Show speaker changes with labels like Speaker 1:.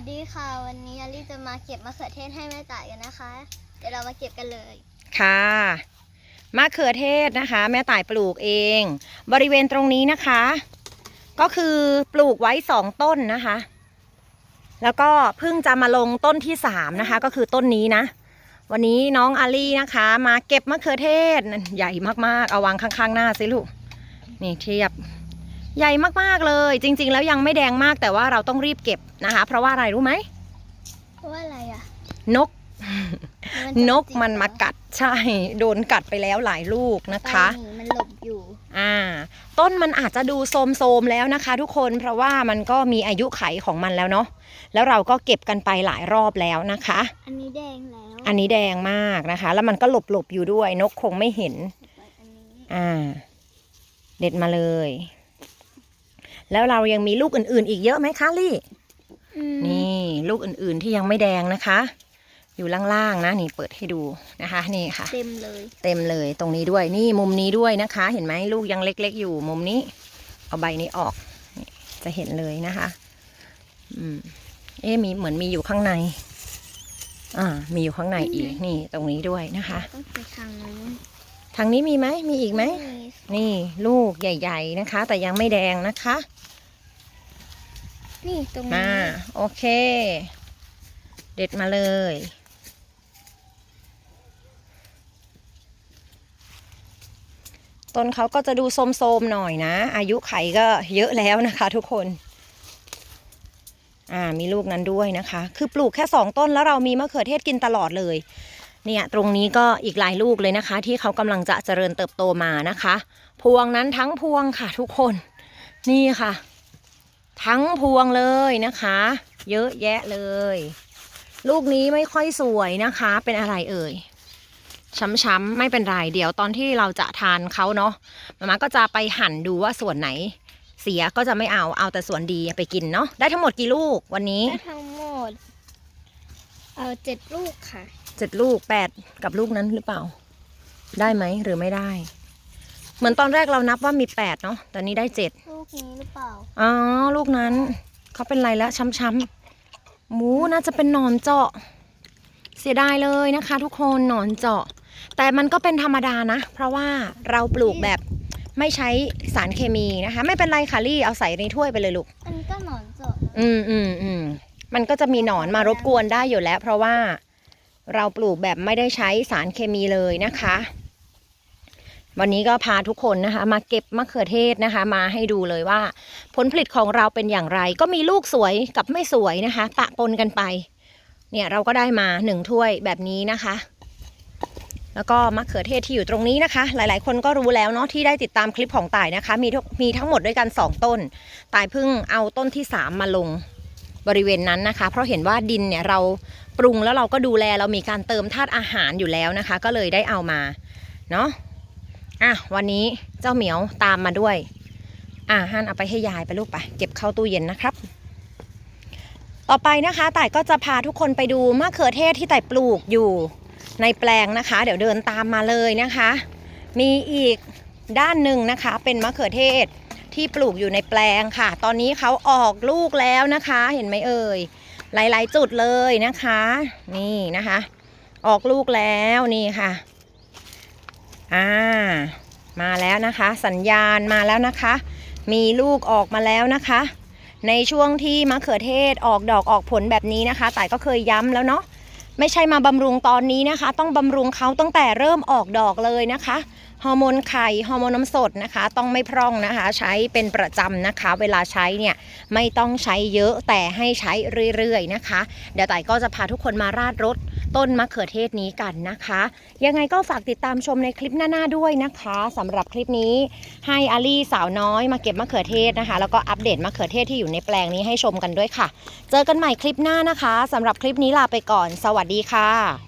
Speaker 1: วัสดีค่ะ วันนี้อลิจะมาเก็บมะเขือเทศให้แม่ต่ายกันนะคะ เดี๋ยวเรามาเก็บกันเลย
Speaker 2: ค่ะมะเขือเทศนะคะ แม่ต่ายปลูกเอง บริเวณตรงนี้นะคะ ก็คือปลูกไว้สองต้นนะคะ แล้วก็เพิ่งจะมาลงต้นที่สามนะคะ ก็คือต้นนี้นะ วันนี้น้องอาลี่นะคะ มาเก็บมะเขือเทศใหญ่มากๆ เอาวางข้างๆหน้าสิลูกนี่เทียบ ใหญ่มากๆเลย จริง ๆ แล้วยังไม่แดงมากแต่ว่าเราต้องรีบเก็บนะคะ เพราะว่าอะไรรู้ไหม
Speaker 1: เพราะว่าอะไรอะ
Speaker 2: นก
Speaker 1: มั
Speaker 2: นกมันมากัดใช่ โดนกัดไปแล้วหลายลูกนะคะ
Speaker 1: ตาหนีมันหลบอยู่
Speaker 2: อ่า ต้นมันอาจจะดูโทรมๆแล้วนะคะ ทุกคนเพราะว่ามันก็มีอายุไขของมันแล้วเนาะแล้วเราก็เก็บกันไปหลายรอบแล้วนะคะ
Speaker 1: อันนี้แดงแล้ว
Speaker 2: อันนี้แดงมากนะคะ แล้วมันก็หลบๆอยู่ด้วยนกคงไม่เห็น
Speaker 1: เปิดอันนี้
Speaker 2: อ่า เด็ดมาเลย แล้วเรายังมีลูกอื่นๆ อีกเยอะไหมคะลี่
Speaker 1: อืม
Speaker 2: นี่ลูกอื่นๆที่ยังไม่แดงนะคะ อยู่ล่างๆนะนี่เปิดให้ดูนะคะ นี่ค่ะ
Speaker 1: เต็มเลย
Speaker 2: เต็มเลยตรงนี้ด้วยนี่มุมนี้ด้วยนะคะ เห็นไหมลูกยังเล็ก ๆ อยู่มุมนี้ เอาใบนี้ออกนี่จะเห็นเลยนะคะ อืม เอ๊ะมีเหมือนมีอยู่ข้างใน อ่า มีอยู่ข้างในอีกนี่ตรงนี้ด้วยนะคะ
Speaker 1: ต้องไปทางนู้น
Speaker 2: ทางนี้มีไหมมีอีกไหม
Speaker 1: มี
Speaker 2: นี่ลูกใหญ่ ๆนะคะ แต่ยังไม่แดงนะคะ
Speaker 1: นี่ตรง
Speaker 2: มา
Speaker 1: นี้
Speaker 2: โอเค เด็ดมาเลย ต้นเขาก็จะดูโทรมๆหน่อยนะ อายุไขก็เยอะแล้วนะคะทุกคนอ่ามีลูกนั้นด้วยนะคะ คือปลูกแค่สองต้นแล้วเรามีมะเขือเทศกินตลอดเลย เนี่ยตรงนี้ก็อีกหลายลูกเลยนะคะ ที่เขากำลังจะเจริญเติบโตมานะคะ พวงนั้นทั้งพวงค่ะทุกคนนี่ค่ะ ทั้งพวงเลยนะคะ เยอะแยะเลย ลูกนี้ไม่ค่อยสวยนะคะ เป็นอะไรเอ่ยช้ำๆไม่เป็นไรเดี๋ยวตอนที่เราจะทานเขาเนาะมาม่าก็จะไปหั่นดูว่าส่วนไหน เสียก็จะไม่เอาเอาแต่ส่วนดีไปกินเนาะได้ทั้งหมดกี่ลูกวันนี้
Speaker 1: ได้ทั้งหม เออเจ็ดลูกค่ะ
Speaker 2: เจ็ดลูกแปดกับลูกนั้นหรือเปล่า ได้ไหมหรือไม่ได้ เหมือนตอนแรกเรานับว่ามีแปดเนาะแต่นี้ได้เจ็ด
Speaker 1: ลูกนี้หรือเปล่า
Speaker 2: อ๋อลูกนั้นเขาเป็นไรแล้วช้ำๆหมูน่าจะเป็นหนอนเจาะ เสียดายเลยนะคะ ทุกคนหนอนเจาะ แต่มันก็เป็นธรรมดานะ เพราะว่าเราปลูกแบบไม่ใช้สารเคมีนะคะ ไม่เป็นไรค่ะลี่เอาใส่ในถ้วยไปเลยลูก
Speaker 1: อันนี้ก็หนอนเจาะนะ
Speaker 2: อืมอืมอืม มันก็จะมีหนอนมารบกวนได้อยู่แล้ว เพราะว่าเราปลูกแบบไม่ได้ใช้สารเคมีเลยนะคะ วันนี้ก็พาทุกคนนะคะ มาเก็บมะเขือเทศนะคะ มาให้ดูเลยว่า ผลผลิตของเราเป็นอย่างไร ก็มีลูกสวยกับไม่สวยนะคะ ปะปนกันไป เนี่ยเราก็ได้มาหนึ่งถ้วยแบบนี้นะคะ แล้วก็มะเขือเทศที่อยู่ตรงนี้นะคะ หลายๆ คนก็รู้แล้วเนาะที่ได้ติดตามคลิปของต่ายนะคะ มีทุกมีทั้งหมดด้วยกันสองต้นตายเพิ่งเอาต้นที่สามมาลง บริเวณนั้นนะคะ เพราะเห็นว่าดินเนี่ยเราปรุงแล้วเราก็ดูแลเรามีการเติมธาตุอาหารอยู่แล้วนะคะ ก็เลยได้เอามาเนาะอะวันนี้เจ้าเหมียวตามมาด้วย อะฮั่นเอาไปให้ยายไปลูกไปเก็บเข้าตู้เย็นนะครับ ต่อไปนะคะต่ายก็จะพาทุกคนไปดูมะเขือเทศที่ต่ายปลูกอยู่ในแปลงนะคะ เดี๋ยวเดินตามมาเลยนะคะ มีอีกด้านหนึ่งนะคะ เป็นมะเขือเทศ ที่ปลูกอยู่ในแปลงค่ะ ตอนนี้เขาออกลูกแล้วนะคะ เห็นไหมเอ่ย หลาย ๆ จุดเลยนะคะ นี่นะคะ ออกลูกแล้วนี่ค่ะ อ่า มาแล้วนะคะ สัญญาณมาแล้วนะคะ มีลูกออกมาแล้วนะคะ ในช่วงที่มะเขือเทศออกดอกออกผลแบบนี้นะคะต่ายก็เคยย้ำแล้วเนาะไม่ใช่มาบำรุงตอนนี้นะคะ ต้องบำรุงเขาตั้งแต่เริ่มออกดอกเลยนะคะ ฮอร์โมนไข่ฮอร์โมนน้ำสดนะคะ ต้องไม่พร่องนะคะ ใช้เป็นประจำนะคะ เวลาใช้เนี่ยไม่ต้องใช้เยอะแต่ให้ใช้เรื่อยๆนะคะ เดี๋ยวไต่ก็จะพาทุกคนมาราดรถต้นมะเขือเทศนี้กันนะคะ ยังไงก็ฝากติดตามชมในคลิปหน้าๆด้วยนะคะสำหรับคลิปนี้ให้อาลี่สาวน้อยมาเก็บมะเขือเทศนะคะ แล้วก็อัปเดตมะเขือเทศที่อยู่ในแปลงนี้ให้ชมกันด้วยค่ะ เจอกันใหม่คลิปหน้านะคะสำหรับคลิปนี้ลาไปก่อน สวัสดีค่ะ